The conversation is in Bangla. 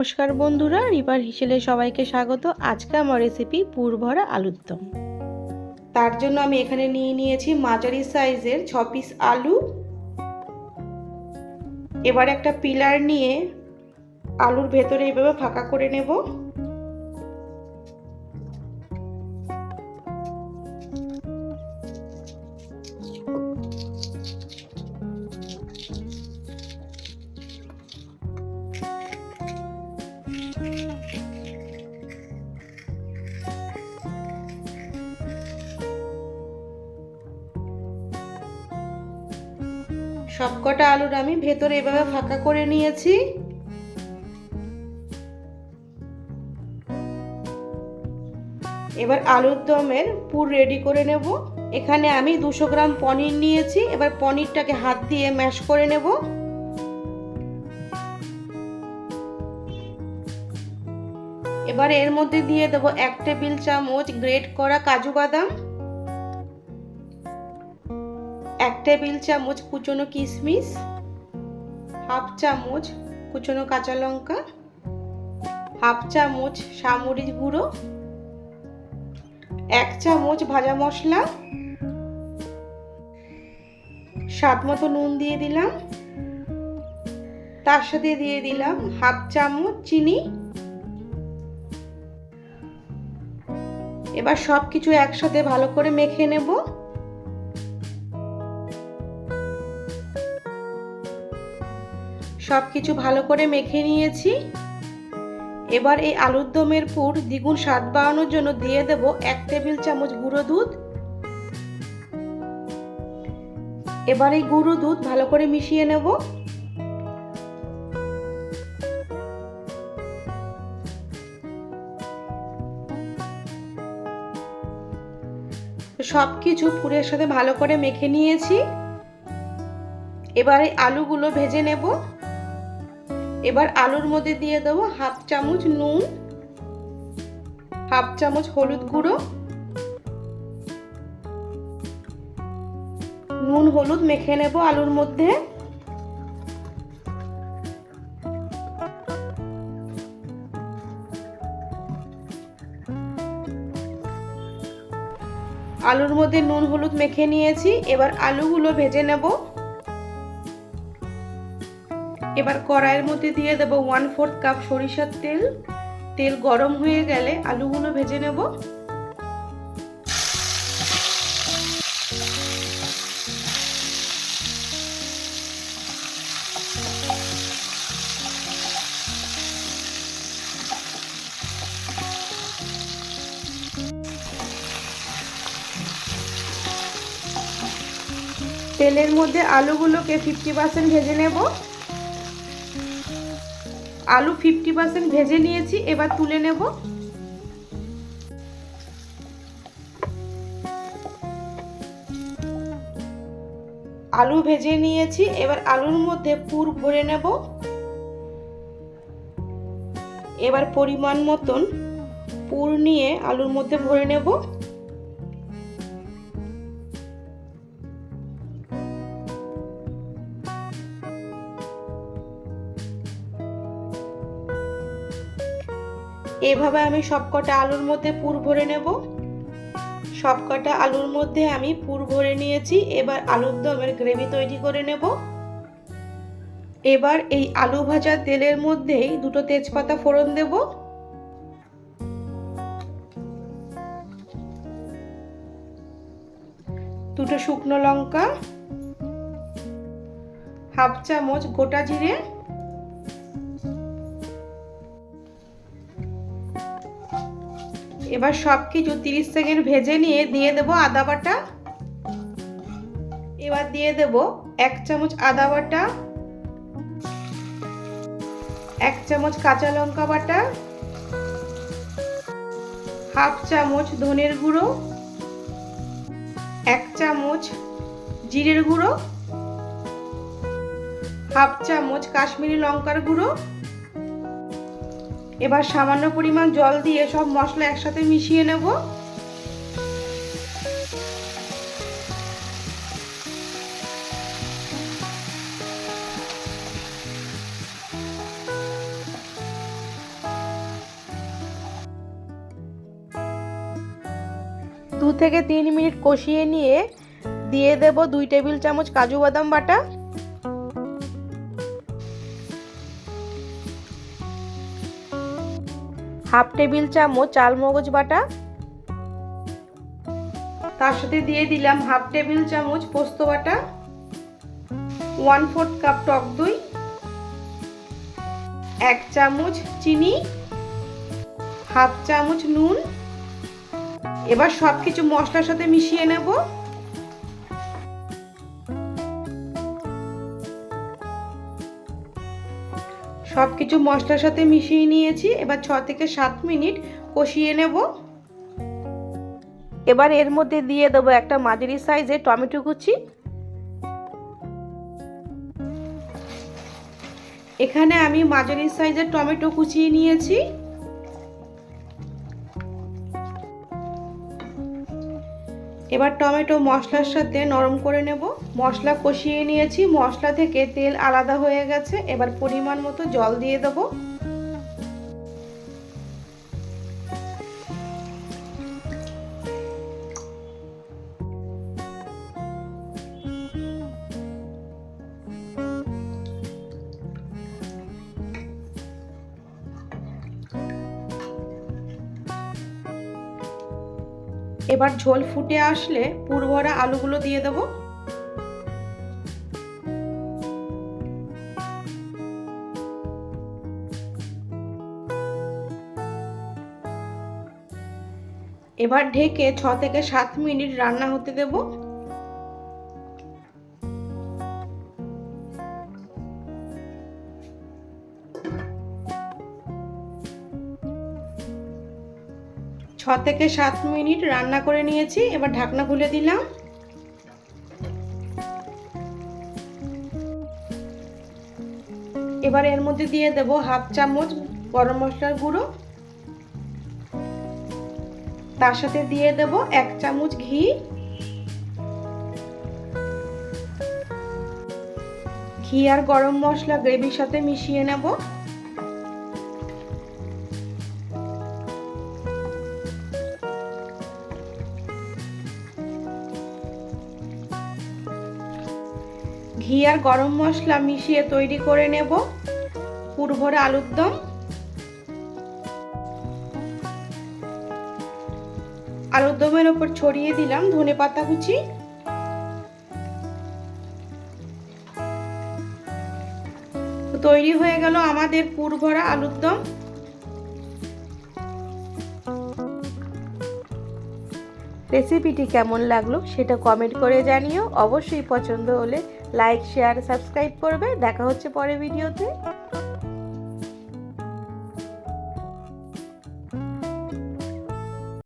নমস্কার বন্ধুরা, রিপার হিসেলে সবাইকে স্বাগত। আজকে আমার রেসিপি পুরভরা আলুর দম। তার জন্য আমি এখানে নিয়ে নিয়েছি মাঝারি সাইজের ছ পিস আলু। এবার একটা পিলার নিয়ে আলুর ভেতরে এইভাবে ফাঁকা করে নেব। সবকটা আলুর আমি ভেতরে এভাবে ফাঁকা করে নিয়েছি। এবার আলুর দমের পুর রেডি করে নেব। এখানে আমি দুশো গ্রাম পনির নিয়েছি। এবার পনিরটাকে হাত দিয়ে ম্যাশ করে নেব। এবার এর মধ্যে দিয়ে দেবো এক টেবিল চামচ গ্রেট করা কাজু বাদাম। এক টেবিল চামচ কুচনো কিশমিশ, হাফ চামচ কুচনো কাঁচা লঙ্কা, হাফ চামচ সামরিচ গুঁড়ো, এক চামচ ভাজা মশলা, স্বাদ মতো নুন দিয়ে দিলাম। তার সাথে দিয়ে দিলাম হাফ চামচ চিনি। এবার সব কিছু একসাথে ভালো করে মেখে নেব। সব কিছু ভালো করে মেখে নিয়েছি। এবার এই আলুর দমের পুর দ্বিগুণ স্বাদ বাড়ানোর জন্য দিয়ে দেব এক টেবিল চামচ গুঁড়ো দুধ। এবার এই গুঁড়ো দুধ ভালো করে মিশিয়ে নেব। সব কিছু পুরের সাথে ভালো করে মেখে নিয়েছি। এবারে আলুগুলো ভেজে নেব। এবার আলুর মধ্যে দিয়ে দেবো হাফ চামচ নুন, হাফ চামচ হলুদ গুঁড়ো, নুন হলুদ মেখে নেব আলুর মধ্যে। আলুর মধ্যে নুন হলুদ মেখে নিয়েছি, এবার আলুগুলো ভেজে নেব। এবার কড়াইয়ের মধ্যে দিয়ে দেবো ওয়ান ফোর্থ কাপ সরিষার তেল। তেল গরম হয়ে গেলে আলুগুলো ভেজে নেব। তেলের মধ্যে আলুগুলোকে ফিফটি পার্সেন্ট ভেজে নেব। আলু ফিফটি পার্সেন্ট ভেজে নিয়েছি, এবার তুলে নেব। আলু ভেজে নিয়েছি, এবার আলুর মধ্যে পুর ভরে নেব। এবার পরিমাণ মতন পুর নিয়ে আলুর মধ্যে ভরে নেব। এভাবে আমি সবকটা আলুর মধ্যে পুর ভরে নেব। সবকটা আলুর মধ্যে আমি পুর ভরে নিয়েছি। এবার আলুর দমের গ্রেভি তৈরি করে নেব। এবার এই আলু ভাজা তেলের মধ্যেই দুটো তেজপাতা ফোড়ন দেব। দুটো শুকনো লঙ্কা, হাফ চামচ গোটা জিরে এবার সব কিছু তিরিশ সেকেন্ড ভেজে নিয়ে, দিয়ে দেব আদা বাটা। এবার দিয়ে দেব এক চামচ আদা বাটা, এক চামচ কাঁচা লঙ্কা বাটা, হাফ চামচ ধনের গুঁড়ো, এক চামচ জিরের গুঁড়ো, হাফ চামচ কাশ্মীরি লঙ্কার গুঁড়ো এবার সামান্য পরিমাণ জল দিয়ে সব মশলা একসাথে মিশিয়ে নেব। দু থেকে তিন মিনিট কষিয়ে নিয়ে দিয়ে দেব দুই টেবিল চামচ কাজু বাদাম বাটা। হাফ টেবিল চামচ চালমগজ বাটা। তার সাথে দিয়ে দিলাম হাফ টেবিল চামচ পোস্ত বাটা। ওয়ান ফোর্থ কাপ টক দই। এক চামচ চিনি। হাফ চামচ নুন। এবার সব কিছু মশলার সাথে মিশিয়ে নেব। সব কিছু মশলার সাথে মিশিয়ে নিয়েছি। এবার ছ থেকে সাত মিনিট কষিয়ে নেব। এবার এর মধ্যে দিয়ে দেবো একটা মাঝারি সাইজের টমেটো কুচি। এখানে আমি মাঝারি সাইজের টমেটো কুচিয়ে নিয়েছি। এবার টমেটো মশলার সাথে নরম করে নেব। মশলা কষিয়ে নিয়েছি। মশলা থেকে তেল আলাদা হয়ে গেছে। এবার পরিমাণ মতো জল দিয়ে দেব। এবার ঝোল ফুটে আসলে পুরভরা আলুগুলো দিয়ে দেব। এবার ঢেকে ছ থেকে সাত মিনিট রান্না হতে দেব। ছ থেকে সাত মিনিট রান্না করে নিয়েছি, এবার ঢাকনা খুলে দিলাম। এবার এর মধ্যে দিয়ে দেব হাফ চামচ গরম মশলার গুঁড়ো। তার সাথে দিয়ে দেব এক চামচ ঘি। ঘি আর গরম মশলা গ্রেভির সাথে মিশিয়ে নেব। ঘি আর গরম মশলা মিশিয়ে তৈরি করে নেব। পুরভরে আলুর দম। আলুর দমের ওপর ছড়িয়ে দিলাম ধনে পাতা কুচি। তৈরি হয়ে গেল আমাদের পুরভরা আলুর দম। রেসিপিটি কেমন লাগল সেটা কমেন্ট করে জানিও। অবশ্যই পছন্দ হলে লাইক শেয়ার সাবস্ক্রাইব করবে। দেখা হচ্ছে পরে ভিডিওতে